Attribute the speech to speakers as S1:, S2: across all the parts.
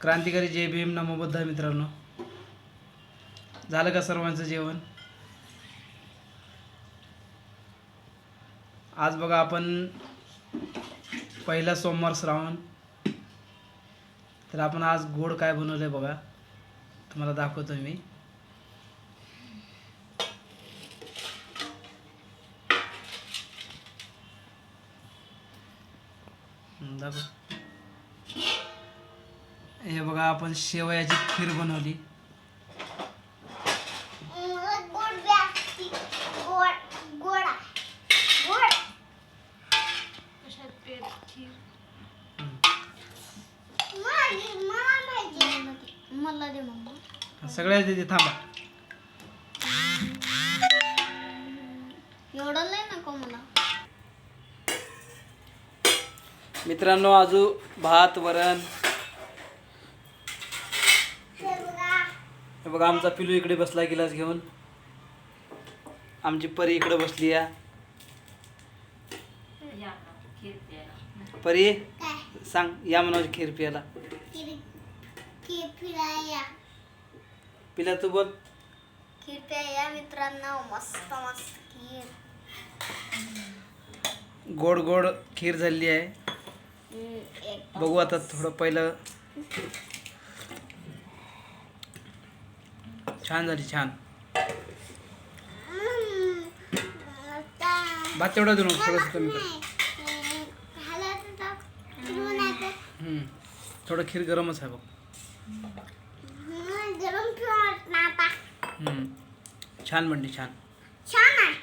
S1: क्रांतिकारी जय भीम नमोबद्ध मित्रांनो. झालं का सर्वांचं जेवण? आज बघा आपण पहिला सोमवार श्रावण. तर आपण आज गोड काय बनवलं आहे बघा. तुम्हाला दाखवतो मी. दाखव. हे बघा आपण शेवयाची खीर बनवली. सगळ्या तिथे थांबा.
S2: एवढं लय नको मला.
S1: मित्रांनो आजू भात वरण हे बघा आमचा पिलू इकडे बसला गिलास घेऊन. आमची परी इकडे बसली या. परी सांग या म्हणावं खीर
S2: पियाला
S1: पिला तू बोल.
S2: खीर प्याया मित्रांना मस्त मस्त खीर
S1: गोड गोड खीर झाली आहे. बघू आता थोडं पहिलं. छान झाली छान. भात तेवढं देऊ थोडंसं कमी कर. थोडं खीर गरमच आहे बघ. छान बनली छान.
S2: छान आहे.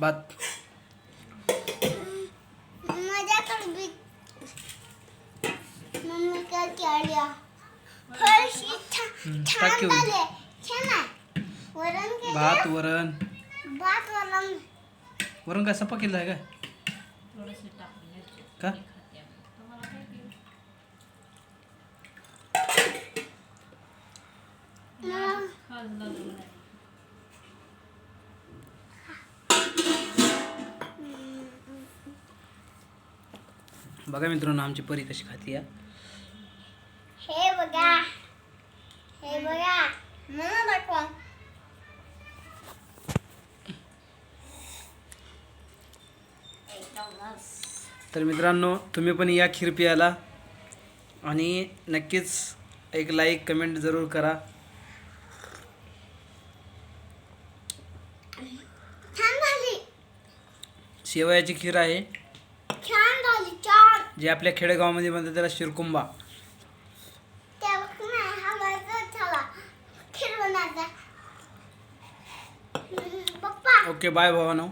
S1: भात. टाक
S2: छान
S1: की वरून.
S2: झाले. छान आहे. वरण केले.
S1: भात वरण.
S2: भात वरण.
S1: वरण काय सपा केलं आहे काय का
S2: मग?
S1: बघा मित्रांनो आमची परी कशी खाती या
S2: हे बघा हे बघा मला दाखवा एकदम मस्त
S1: तर मित्रांनो तुम्ही पण या खीर प्यायला आणि नक्कीच एक लाईक कमेंट जरूर करा. शेवयाची खीर आहे. जे आपल्या खेडेगावामध्ये म्हणतात त्याला शिरकुंबा
S2: त्या नाही हा माझा झाला
S1: ओके बाय भावानो.